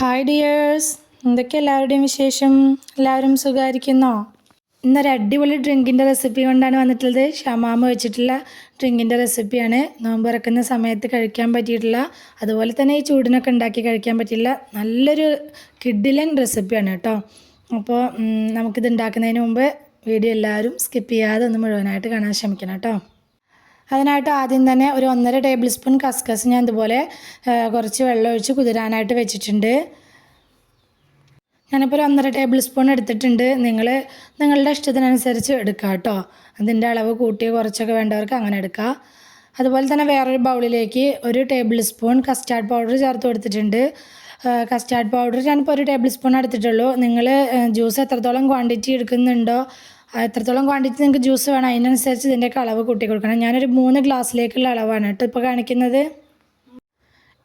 Hi dears എന്തൊക്കെ എല്ലാവരുടെയും വിശേഷം? എല്ലാവരും സുഖമായിരിക്കുന്നോ? ഇന്നൊരു അടിപൊളി ഡ്രിങ്കിന്റെ റെസിപ്പി കൊണ്ടാണ് വന്നിട്ടുള്ളത്. ഷമാമ വെച്ചിട്ടുള്ള ഡ്രിങ്കിന്റെ റെസിപ്പിയാണ്. നോമ്പ് ഇറക്കുന്ന സമയത്ത് കഴിക്കാൻ പറ്റിയിട്ടുള്ള അതുപോലെ തന്നെ ഈ ചൂടിനൊക്കെ ഉണ്ടാക്കി കഴിക്കാൻ പറ്റിയുള്ള നല്ലൊരു കിഡിലൻ റെസിപ്പിയാണ് കേട്ടോ. അപ്പോൾ നമുക്കിത് ഉണ്ടാക്കുന്നതിന് മുമ്പ് വീഡിയോ എല്ലാവരും സ്കിപ്പ് ചെയ്യാതെ ഒന്ന് മുഴുവനായിട്ട് കാണാൻ ശ്രമിക്കണം കേട്ടോ. അതിനായിട്ട് ആദ്യം തന്നെ ഒരു ഒന്നര ടേബിൾ സ്പൂൺ കസ്കസ് ഞാൻ ഇതുപോലെ കുറച്ച് വെള്ളം ഒഴിച്ച് കുതിരാനായിട്ട് വെച്ചിട്ടുണ്ട്. ഞാനിപ്പോൾ ഒരു ഒന്നര ടേബിൾ സ്പൂൺ എടുത്തിട്ടുണ്ട്. നിങ്ങൾ നിങ്ങളുടെ ഇഷ്ടത്തിനനുസരിച്ച് എടുക്കുക കേട്ടോ. അതിന്റെ അളവ് കൂട്ടി കുറച്ചൊക്കെ വേണ്ടവർക്ക് അങ്ങനെ എടുക്കുക അതുപോലെ തന്നെ വേറൊരു ബൗളിലേക്ക് ഒരു ടേബിൾ സ്പൂൺ കസ്റ്റാർഡ് പൗഡർ ചേർത്ത് കൊടുത്തിട്ടുണ്ട്. കസ്റ്റാർഡ് പൗഡർ ഞാനിപ്പോൾ ഒരു ടേബിൾ സ്പൂൺ എടുത്തിട്ടുള്ളൂ. നിങ്ങൾ ജ്യൂസ് എത്രത്തോളം ക്വാണ്ടിറ്റി എടുക്കുന്നുണ്ടോ എത്രത്തോളം ക്വാണ്ടിറ്റി നിങ്ങൾക്ക് ജ്യൂസ് വേണം അതിനനുസരിച്ച് ഇതിന്റെയൊക്കെ അളവ് കൂട്ടി കൊടുക്കണം. ഞാനൊരു മൂന്ന് ഗ്ലാസ്സിലേക്കുള്ള അളവാണ് കേട്ടോ. ഇപ്പോൾ കാണിക്കുന്നത്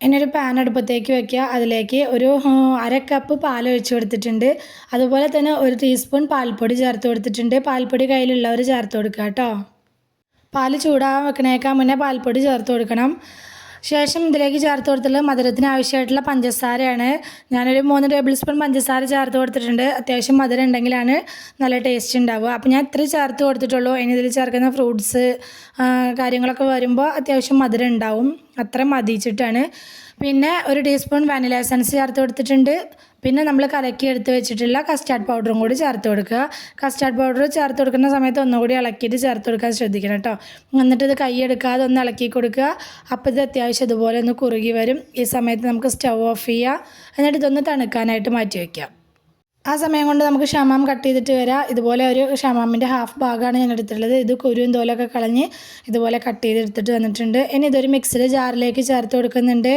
ഇനി ഒരു പാൻ അടുപ്പത്തേക്ക് വെക്കുക. അതിലേക്ക് ഒരു അര കപ്പ് പാൽ ഒഴിച്ചു കൊടുത്തിട്ടുണ്ട്. അതുപോലെ തന്നെ ഒരു ടീസ്പൂൺ പാൽപ്പൊടി ചേർത്ത് കൊടുത്തിട്ടുണ്ട്. പാൽപ്പൊടി കയ്യിലുള്ളവർ ചേർത്ത് കൊടുക്കുക കേട്ടോ. പാൽ ചൂടാകാൻ വെക്കണേക്കാൻ മുന്നേ പാൽപ്പൊടി ചേർത്ത് കൊടുക്കണം. ശേഷം ഇതിലേക്ക് ചേർത്ത് കൊടുത്തുള്ള മധുരത്തിന് ആവശ്യമായിട്ടുള്ള പഞ്ചസാരയാണ്. ഞാനൊരു മൂന്ന് ടേബിൾ സ്പൂൺ പഞ്ചസാര ചേർത്ത് കൊടുത്തിട്ടുണ്ട്. അത്യാവശ്യം മധുരം ഉണ്ടെങ്കിലാണ് നല്ല ടേസ്റ്റ് ഉണ്ടാവുക. അപ്പോൾ ഞാൻ ഇത്ര ചേർത്ത് കൊടുത്തിട്ടുള്ളൂ. ഇനി ഇതിൽ ചേർക്കുന്ന ഫ്രൂട്ട്സ് കാര്യങ്ങളൊക്കെ വരുമ്പോൾ അത്യാവശ്യം മധുരം ഉണ്ടാവും. അത്ര മതിച്ചിട്ടാണ്. പിന്നെ ഒരു ടീസ്പൂൺ വാനില എസൻസ് ചേർത്ത് കൊടുത്തിട്ടുണ്ട്. പിന്നെ നമ്മൾ കലക്കി എടുത്ത് വെച്ചിട്ടുള്ള കസ്റ്റാർഡ് പൗഡറും കൂടി ചേർത്ത് കൊടുക്കുക. കസ്റ്റാർഡ് പൗഡർ ചേർത്ത് കൊടുക്കുന്ന സമയത്ത് ഒന്നുകൂടി ഇളക്കിയിട്ട് ചേർത്ത് കൊടുക്കാൻ ശ്രദ്ധിക്കണം കേട്ടോ എന്നിട്ട് ഇത് കൈയെടുക്കാതെ ഒന്ന് ഇളക്കി കൊടുക്കുക. അപ്പോൾ ഇത് അത്യാവശ്യം ഇതുപോലെ ഒന്ന് കുറുകി വരും. ഈ സമയത്ത് നമുക്ക് സ്റ്റവ് ഓഫ് ചെയ്യുക എന്നിട്ട് ഇതൊന്ന് തണുക്കാനായിട്ട് മാറ്റി വയ്ക്കാം ആ സമയം കൊണ്ട് നമുക്ക് ഷമാം കട്ട് ചെയ്തിട്ട് വരാം. ഇതുപോലെ ഒരു ഷമാമിന്റെ ഹാഫ് ഭാഗമാണ് ഞാൻ എടുത്തിട്ടുള്ളത്. ഇത് കുരുവും തോലൊക്കെ കളഞ്ഞ് ഇതുപോലെ കട്ട് ചെയ്തെടുത്തിട്ട് വന്നിട്ടുണ്ട്. ഇനി ഇതൊരു മിക്സിയുടെ ജാറിലേക്ക് ചേർത്ത് കൊടുക്കുന്നുണ്ട്.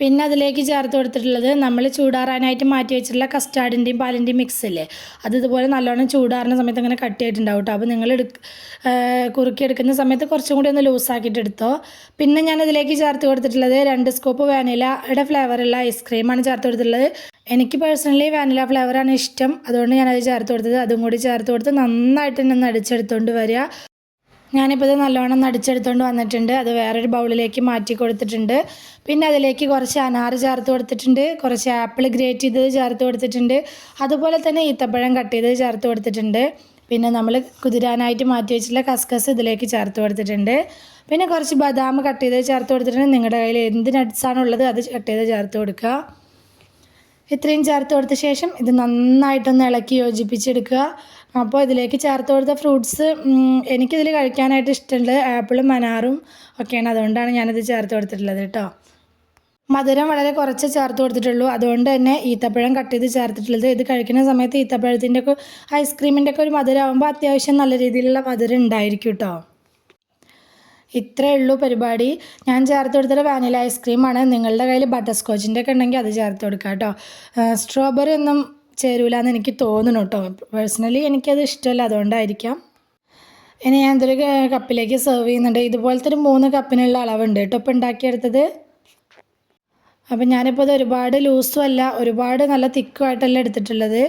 പിന്നെ അതിലേക്ക് ചേർത്ത് കൊടുത്തിട്ടുള്ളത് നമ്മൾ ചൂടാറാനായിട്ട് മാറ്റി വെച്ചിട്ടുള്ള കസ്റ്റാർഡിന്റെയും പാലിന്റെയും മിക്സ് ഇല്ലേ? അത് ഇതുപോലെ നല്ലോണം ചൂടാറുന്ന സമയത്ത് അങ്ങനെ കട്ടിയായിട്ടുണ്ടാവും കേട്ടോ അപ്പോൾ നിങ്ങൾ കുറുക്കി എടുക്കുന്ന സമയത്ത് കുറച്ചും കൂടി ഒന്ന് ലൂസാക്കിയിട്ട് എടുത്തോ. പിന്നെ ഞാൻ അതിലേക്ക് ചേർത്ത് കൊടുത്തിട്ടുള്ളത് രണ്ട് സ്കോപ്പ് വാനിലയുടെ ഫ്ലേവറുള്ള ഐസ്ക്രീമാണ് ചേർത്ത് കൊടുത്തിട്ടുള്ളത്. എനിക്ക് പേഴ്സണലി വാനില ഫ്ലേവറാണ് ഇഷ്ടം. അതുകൊണ്ട് ഞാനത് ചേർത്ത് കൊടുത്തത്. അതും കൂടി ചേർത്ത് കൊടുത്ത് നന്നായിട്ട് തന്നെ അടിച്ചെടുത്തുകൊണ്ട് വരിക. ഞാനിപ്പോൾ ഇത് നല്ലവണ്ണം നടിച്ചെടുത്തുകൊണ്ട് വന്നിട്ടുണ്ട്. അത് വേറൊരു ബൗളിലേക്ക് മാറ്റി കൊടുത്തിട്ടുണ്ട്. പിന്നെ അതിലേക്ക് കുറച്ച് അനാറ് ചേർത്ത് കൊടുത്തിട്ടുണ്ട്. കുറച്ച് ആപ്പിൾ ഗ്രേറ്റ് ചെയ്തത് ചേർത്ത് കൊടുത്തിട്ടുണ്ട്. അതുപോലെ തന്നെ ഈത്തപ്പഴം കട്ട് ചെയ്തത് ചേർത്ത് കൊടുത്തിട്ടുണ്ട്. പിന്നെ നമ്മൾ കുതിരാനായിട്ട് മാറ്റി വെച്ചിട്ടുള്ള കസ്കസ് ഇതിലേക്ക് ചേർത്ത് കൊടുത്തിട്ടുണ്ട്. പിന്നെ കുറച്ച് ബദാം കട്ട് ചെയ്തത് ചേർത്ത് കൊടുത്തിട്ടുണ്ട്. നിങ്ങളുടെ കയ്യിൽ എന്ത് നട്ട്സാണുള്ളത് അത് കട്ട് ചെയ്ത് ചേർത്ത് കൊടുക്കുക ഇത്രയും ചേർത്ത് കൊടുത്ത ശേഷം ഇത് നന്നായിട്ടൊന്ന് ഇളക്കി യോജിപ്പിച്ചെടുക്കുക. അപ്പോൾ ഇതിലേക്ക് ചേർത്ത് കൊടുത്ത ഫ്രൂട്ട്സ് എനിക്കിതിൽ കഴിക്കാനായിട്ട് ഇഷ്ടമുള്ളത് ആപ്പിളും മനാറും ഒക്കെയാണ്. അതുകൊണ്ടാണ് ഞാനിത് ചേർത്ത് കൊടുത്തിട്ടുള്ളത് കേട്ടോ. മധുരം വളരെ കുറച്ച് ചേർത്ത് കൊടുത്തിട്ടുള്ളൂ. അതുകൊണ്ട് തന്നെ ഈത്തപ്പഴം കട്ട് ചെയ്ത് ചേർത്തിട്ടുള്ളത്. ഇത് കഴിക്കുന്ന സമയത്ത് ഈത്തപ്പഴത്തിന്റെ ഒക്കെ ഐസ്ക്രീമിന്റെ ഒക്കെ ഒരു മധുരമാകുമ്പോൾ അത്യാവശ്യം നല്ല രീതിയിലുള്ള മധുരം ഉണ്ടായിരിക്കും കേട്ടോ. ഇത്രയേ ഉള്ളൂ പരിപാടി. ഞാൻ ചേർത്ത് കൊടുത്തത് വാനില ഐസ്ക്രീമാണ്. നിങ്ങളുടെ കയ്യിൽ ബട്ടർ സ്കോച്ചിന്റെ ഒക്കെ ഉണ്ടെങ്കിൽ അത് ചേർത്ത് കൊടുക്കാം കേട്ടോ. സ്ട്രോബെറി ഒന്നും ചേരൂല എന്ന് എനിക്ക് തോന്നുന്നു കേട്ടോ പേഴ്സണലി എനിക്കത് ഇഷ്ടമല്ല അതുകൊണ്ടായിരിക്കാം. ഇനി ഞാൻ ഇതൊരു കപ്പിലേക്ക് സെർവ് ചെയ്യുന്നുണ്ട്. ഇതുപോലത്തെ ഒരു മൂന്ന് കപ്പിനുള്ള അളവുണ്ട് കേട്ടോ ഇപ്പോൾ ഉണ്ടാക്കിയെടുത്തത്. അപ്പം ഞാനിപ്പോൾ ഇത് ഒരുപാട് ലൂസും അല്ല ഒരുപാട് നല്ല തിക്കുമായിട്ടല്ല എടുത്തിട്ടുള്ളത്.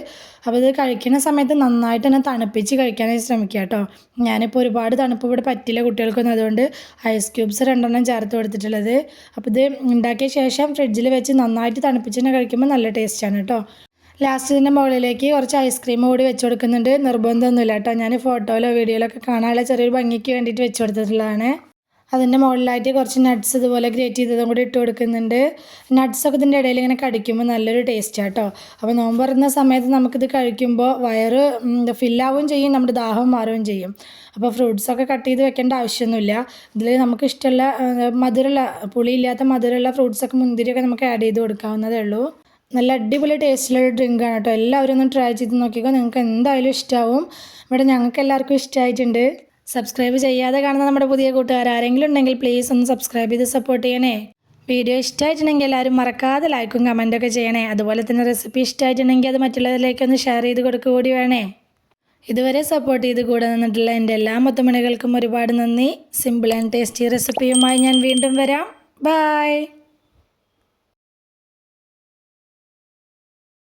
അപ്പോൾ ഇത് കഴിക്കുന്ന സമയത്ത് നന്നായിട്ട് തന്നെ തണുപ്പിച്ച് കഴിക്കാനായി ശ്രമിക്കുക കേട്ടോ ഞാനിപ്പോൾ ഒരുപാട് തണുപ്പ് ഇവിടെ പറ്റില്ല കുട്ടികൾക്കൊന്നും. അതുകൊണ്ട് ഐസ് ക്യൂബ്സ് രണ്ടെണ്ണം ചേർത്ത് കൊടുത്തിട്ടുള്ളത്. അപ്പോൾ ഇത് ഉണ്ടാക്കിയ ശേഷം ഫ്രിഡ്ജിൽ വെച്ച് നന്നായിട്ട് തണുപ്പിച്ച് തന്നെ കഴിക്കുമ്പോൾ നല്ല ടേസ്റ്റാണ് കേട്ടോ ലാസ്റ്റ് ഇതിന്റെ മുകളിലേക്ക് കുറച്ച് ഐസ്ക്രീം കൂടി വെച്ച് കൊടുക്കുന്നുണ്ട് നിർബന്ധമൊന്നുമില്ല കേട്ടോ. ഞാൻ ഫോട്ടോയിലോ വീഡിയോയിലൊക്കെ കാണാനുള്ള ചെറിയൊരു ഭംഗിക്ക് വേണ്ടിയിട്ട് വെച്ച് കൊടുത്തിട്ടുള്ളതാണ് അതിന്റെ മുകളിലായിട്ട് കുറച്ച് നട്ട്സ് ഇതുപോലെ ഗ്രേറ്റ് ചെയ്തതും കൂടി ഇട്ട് കൊടുക്കുന്നുണ്ട്. നട്ട്സൊക്കെ ഇതിന്റെ ഇടയിൽ ഇങ്ങനെ കടിക്കുമ്പോൾ നല്ലൊരു ടേസ്റ്റ് കേട്ടോ. അപ്പോൾ നോമ്പ് പറയുന്ന സമയത്ത് നമുക്കിത് കഴിക്കുമ്പോൾ വയറ് ഫില്ലാവുകയും ചെയ്യും നമ്മുടെ ദാഹം മാറുകയും ചെയ്യും. അപ്പോൾ ഫ്രൂട്ട്സൊക്കെ കട്ട് ചെയ്ത് വെക്കേണ്ട ആവശ്യമൊന്നുമില്ല. ഇതിൽ നമുക്ക് ഇഷ്ടമുള്ള മധുരമുള്ള പുളിയില്ലാത്ത മധുരമുള്ള ഫ്രൂട്ട്സൊക്കെ മുന്തിരിയൊക്കെ നമുക്ക് ആഡ് ചെയ്ത് കൊടുക്കാവുന്നതേ ഉള്ളൂ. നല്ല അടിപൊളി ടേസ്റ്റിലുള്ള ഡ്രിങ്കാണ് കേട്ടോ. എല്ലാവരും ഒന്ന് ട്രൈ ചെയ്ത് നോക്കിക്കോ. നിങ്ങൾക്ക് എന്തായാലും ഇഷ്ടമാവും ഇവിടെ ഞങ്ങൾക്ക് എല്ലാവർക്കും ഇഷ്ടമായിട്ടുണ്ട് സബ്സ്ക്രൈബ് ചെയ്യാതെ കാണുന്ന നമ്മുടെ പുതിയ കൂട്ടുകാർ ആരെങ്കിലും ഉണ്ടെങ്കിൽ പ്ലീസ് ഒന്ന് സബ്സ്ക്രൈബ് ചെയ്ത് സപ്പോർട്ട് ചെയ്യണേ. വീഡിയോ ഇഷ്ടമായിട്ടുണ്ടെങ്കിൽ എല്ലാവരും മറക്കാതെ ലൈക്കും കമന്റൊക്കെ ചെയ്യണേ. അതുപോലെ തന്നെ റെസിപ്പി ഇഷ്ടമായിട്ടുണ്ടെങ്കിൽ അത് മറ്റുള്ളവരിലേക്ക് ഒന്ന് ഷെയർ ചെയ്ത് കൊടുക്കുക കൂടി വേണേ. ഇതുവരെ സപ്പോർട്ട് ചെയ്ത് കൂടെ നിന്നിട്ടുള്ള എന്റെ എല്ലാ മുത്തമണികൾക്കും ഒരുപാട് നന്ദി. സിമ്പിൾ ആൻഡ് ടേസ്റ്റി റെസിപ്പിയുമായി ഞാൻ വീണ്ടും വരാം. ബായ്